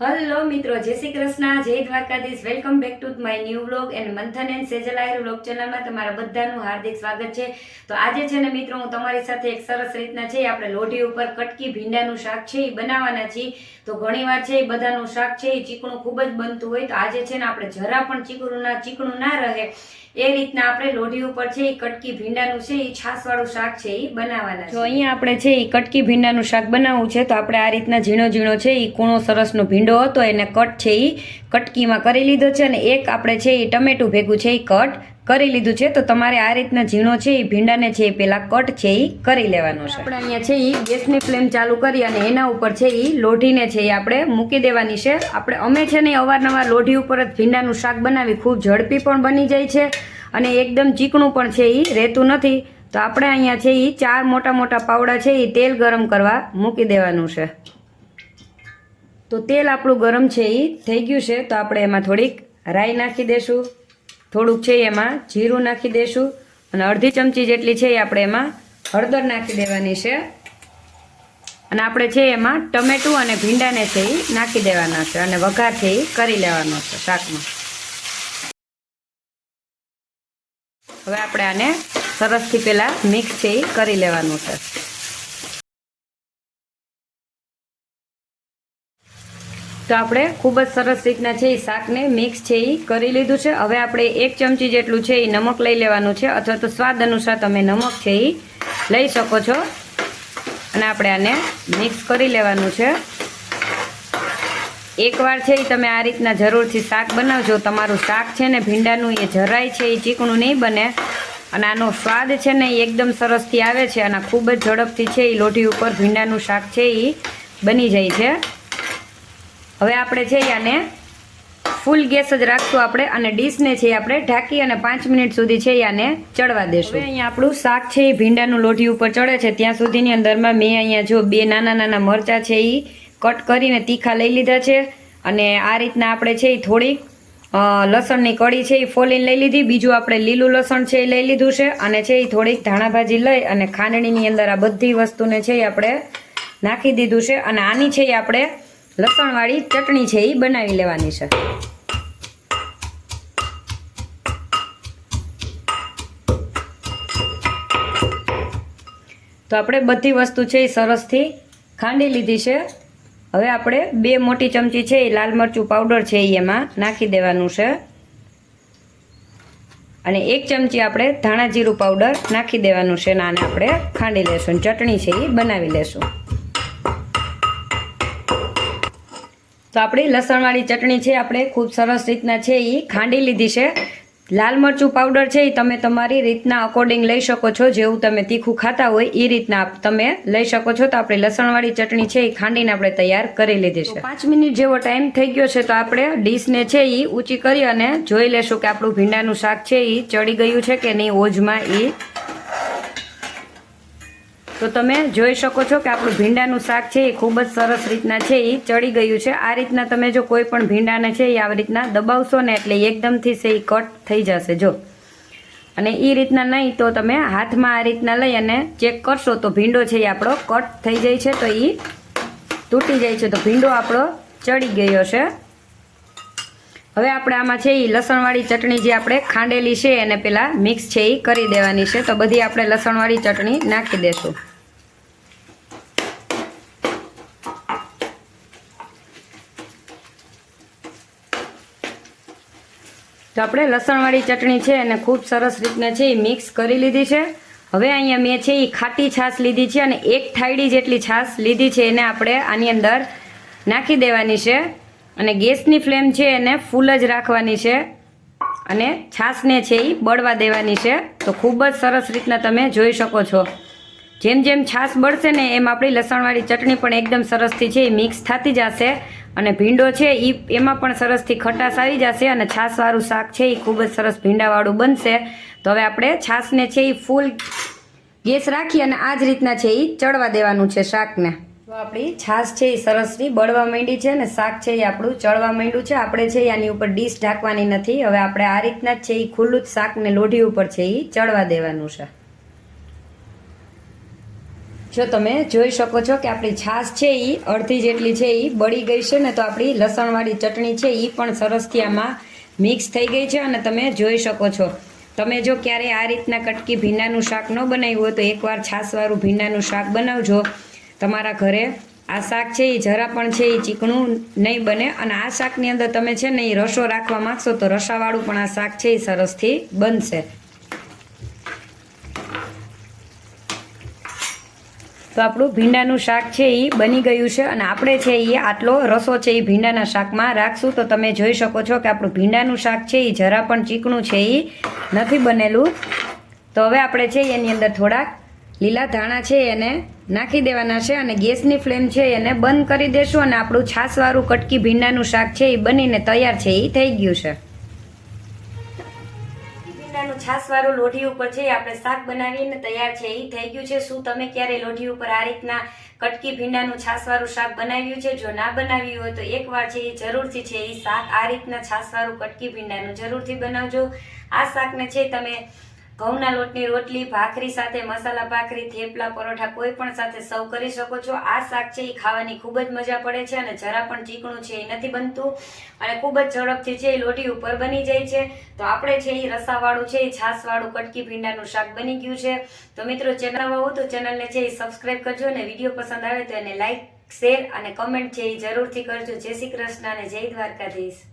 Hello મિત્રો જય શ્રી કૃષ્ણ જય Dwarkadhish. Welcome back to my new blog and Manthan and Sejal Ahir blog ચેનલમાં તમારા બધાનું હાર્દિક સ્વાગત છે. તો આજે છે ને મિત્રો હું તમારી સાથે એક સરસ રીતના છે આપણે લોઢી ઉપર કટકી ભીંડાનું શાક છે એ બનાવવાના છીએ. તો ઘણીવાર છે એ બધાનું શાક છે એ ચીકણું ખૂબ જ બનતું હોય તો આજે છે ને આપણે જરા પણ ચીકણું ના ચીકણું ના રહે. એ રીતના આપણે લોઢી ઉપર છે એ કટકી ભીંડાનું છે એ છાસવાળું શાક છે એ બનાવવાના જો અહીંયા આપણે છે એ કટકી ભીંડાનું શાક બનાવવું છે તો આપણે આ રીતના ઝીણો ઝીણો છે એ કૂણો સરસનો ભીંડો હતો એને કટ છે એ કટકીમાં કરી લીધો છે અને એક આપણે છે એ ટમેટું ભેગું છે એ કટ કરી લીધું છે તો તમારે આ રીતના ઝીણો છે એ ભીંડાને છે એ પહેલાં કટ છે એ કરી લેવાનો છે આપણે અહીંયા છે એ ગેસની ફ્લેમ ચાલુ કરી અને એના ઉપર છે એ લોઢીને છે એ આપણે મૂકી દેવાની છે આપણે અમે છે ને અવારનવાર લોઢી ઉપર જ ભીંડાનું શાક બનાવી ખૂબ ઝડપી પણ બની જાય છે અને એકદમ ચીકણું પણ છે એ રહેતું નથી તો આપણે અહીંયા છે એ ચાર મોટા મોટા પાવડા છે એ તેલ ગરમ કરવા મૂકી દેવાનું છે તો તેલ આપણું ગરમ છે એ થઈ ગયું છે, તો આપણે એમાં થોડીક રાઈ નાખી દઈશું થોડુંક છે એમાં જીરું નાખી દઈશું અને અડધી ચમચી જેટલી છે એ આપણે એમાં હળદર નાખી દેવાની છે. અને આપણે છે એમાં ટમેટું અને ભીંડાને છે એ નાખી દેવાના છે અને વઘાર છે એ કરી લેવાનો છે શાકમાં. હવે આપણે આને સરસથી પહેલાં મિક્સ છે એ કરી લેવાનું છે. તો આપણે ખૂબ જ સરસ રીતના છે એ શાકને મિક્સ છે એ કરી લીધું છે. હવે આપણે એક ચમચી જેટલું છે એ નમક લઈ લેવાનું છે, અથવા તો સ્વાદ અનુસાર તમે નમક છે એ લઈ શકો છો. અને આપણે આને મિક્સ કરી લેવાનું છે. એકવાર છે એ તમે આ રીતના જરૂરથી શાક બનાવજો. તમારું શાક છે ને ભીંડાનું એ જરાય છે એ ચીકણું નહીં બને. અને આનો સ્વાદ છે ને એ એકદમ સરસથી આવે છે અને ખૂબ જ ઝડપથી છે એ લોઢી ઉપર ભીંડાનું શાક છે એ બની જાય છે. હવે આપણે છે આને ફૂલ ગેસ જ રાખશું આપણે અને ડીશને છે આપણે ઢાંકી અને પાંચ મિનિટ સુધી છે આને ચડવા દેશું. અહીંયા આપણું શાક છે એ ભીંડાનું લોઢી ઉપર ચડે છે. ત્યાં સુધીની અંદરમાં મેં અહીંયા જો બે નાના નાના મરચાં છે એ કટ કરીને તીખા લઈ લીધા છે. અને આ રીતના આપણે છે એ થોડીક લસણની કળી છે એ ફોલીને લઈ લીધી. બીજું આપણે લીલું લસણ છે એ લઈ લીધું છે. અને છે એ થોડીક ધાણાભાજી લઈ અને ખાંડણીની અંદર આ બધી વસ્તુને છે એ આપણે નાખી દીધું છે. અને આની છે એ આપણે લસણવાળી ચટણી છે એ બનાવી લેવાની છે. તો આપણે બધી વસ્તુ છે એ સરસથી ખાંડી લીધી છે. હવે આપણે બે મોટી ચમચી છે એ લાલ મરચું પાવડર છે એ એમાં નાખી દેવાનું છે. અને એક ચમચી આપણે ધાણા જીરું પાવડર નાખી દેવાનું છે અને આને આપણે ખાંડી લેશું ચટણી છે એ બનાવી લેશું. તો આપણી લસણવાળી ચટણી છે, આપણે ખૂબ સરસ રીતના છે એ ખાંડી લીધી છે. લાલ મરચું પાવડર છે એ તમે તમારી રીતના અકોર્ડિંગ લઈ શકો છો, જેવું તમે તીખું ખાતા હોય એ રીતના તમે લઈ શકો છો. તો આપણે લસણવાળી ચટણી છે એ ખાંડીને આપણે તૈયાર કરી લીધી છે. પાંચ મિનિટ જેવો ટાઈમ થઈ ગયો છે, તો આપણે ડીશને છે એ ઊંચી કરી અને જોઈ લેશું કે આપણું ભીંડાનું શાક છે એ ચડી ગયું છે કે નહીં, ઓજમાં એ તો તમે જોઈ શકો છો કે આપણું ભીંડાનું શાક છે એ ખૂબ જ સરસ રીતના છે, એ ચડી ગયું છે. આ રીતના તમે જો કોઈ પણ ભીંડાને છે એ આવી રીતના દબાવશો ને એટલે એકદમથી છે એ કટ થઈ જશે, જો. અને એ રીતના નહીં તો તમે હાથમાં આ રીતના લઈ અને ચેક કરશો તો ભીંડો છે એ આપણો કટ થઈ જાય છે, તો એ તૂટી જાય છે, તો ભીંડો આપણો ચડી ગયો છે. હવે આપણે આમાં છે એ લસણવાળી ચટણી જે આપણે ખાંડેલી છે એને પેલા મિક્સ છે એ કરી દેવાની છે, તો બધી આપણે લસણવાળી ચટણી નાખી દેશું. તો આપણે લસણવાળી ચટણી છે એને ખૂબ સરસ રીતના છે એ મિક્સ કરી લીધી છે. હવે અહીંયા મેં છે એ ખાટી છાશ લીધી છે અને એક થાળી જેટલી છાશ લીધી છે એને આપણે આની અંદર નાખી દેવાની છે. અને ગેસની ફ્લેમ છે એને ફૂલ જ રાખવાની છે. અને છાશને છે એ બળવા દેવાની છે. તો ખૂબ જ સરસ રીતના તમે જોઈ શકો છો. જેમ જેમ છાશ બળશે ને એમ આપણી લસણવાળી ચટણી પણ એકદમ સરસથી છે એ મિક્સ થતી જશે. અને ભીંડો છે એ એમાં પણ સરસથી ખટાશ આવી જશે અને છાશવાળું શાક છે એ ખૂબ જ સરસ ભીંડાવાળું બનશે. તો હવે આપણે છાશને છે એ ફૂલ ગેસ રાખી અને આ જ રીતના છે એ ચડવા દેવાનું છે શાકને. તો આપણી છાશ છે એ સરસથી બળવા માંડી છે અને શાક છે એ આપણું ચડવા માંડ્યું છે. આપણે છે આની ઉપર ડીશ ઢાંકવાની નથી. હવે આપણે આ રીતના જ છે એ ખુલ્લું જ શાકને લોઢી ઉપર છે એ ચડવા દેવાનું છે. જો તમે જોઈ શકો છો કે આપણી છાશ છે એ અડધી જેટલી છે એ બળી ગઈ છે ને તો આપણી લસણવાળી ચટણી છે એ પણ સરસથી આમાં મિક્સ થઈ ગઈ છે અને તમે જોઈ શકો છો. તમે જો ક્યારેય આ રીતના કટકી ભીંડાનું શાક ન બનાવ્યું હોય તો એકવાર છાશવાળું ભીંડાનું શાક બનાવજો. તમારા ઘરે આ શાક છે એ જરા પણ છે એ ચીકણું નહીં બને અને આ શાકની અંદર તમે છે ને એ રસો રાખવા માગશો તો રસાવાળું પણ આ શાક છે એ સરસથી બનશે. તો આપણું ભીંડાનું શાક છે એ બની ગયું છે અને આપણે છે એ આટલો રસો છે એ ભીંડાના શાકમાં રાખશું. તો તમે જોઈ શકો છો કે આપણું ભીંડાનું શાક છે એ જરા પણ ચીકણું છે એ નથી બનેલું. તો હવે આપણે છે એની અંદર થોડાક લીલા ધાણા છે એને નાખી દેવાના છે અને ગેસની ફ્લેમ છે એને બંધ કરી દેશું અને આપણું છાશવાળું કટકી ભીંડાનું શાક છે એ બનીને તૈયાર છે એ થઈ ગયું છે. ભીંડાનું છાશવાળું લોઢી ઉપર છે આપણે શાક બનાવીને તૈયાર છે. એ થઈ ગયું છે. શું તમે ક્યારે લોઢી ઉપર આ રીતના કટકી ભીંડાનું છાસવાળું શાક બનાવ્યું છે? જો ના બનાવ્યું હોય તો એકવાર છે એ જરૂરથી છે એ શાક આ રીતના છાસવાળું કટકી ભીંડાનું જરૂરથી બનાવજો. આ શાકને છે તમે ઘઉંના લોટની રોટલી, ભાખરી સાથે મસાલા ભાખરી, થેપલા પરોઠા કોઈ પણ સાથે સર્વ કરી શકો છો. આ શાક છે, એ ખાવાની ખૂબ જ મજા પડે છે અને જરા પણ ચીકણું છે એ નથી બનતું અને ખૂબ જ ઝડપથી છે, એ લોટી ઉપર બની જાય છે. તો આપણે છે, એ રસાવાળું છે, એ છાશવાળું કટકી ભીંડાનું શાક બની ગયું છે. તો મિત્રો ચેનલમાં હોવ તો ચેનલને છે, એ સબસ્ક્રાઈબ કરજો અને વીડિયો પસંદ આવે તો એને લાઇક શેર અને કમેન્ટ છે, એ જરૂરથી કરજો. જય શ્રી કૃષ્ણ અને જય દ્વારકાધીશ.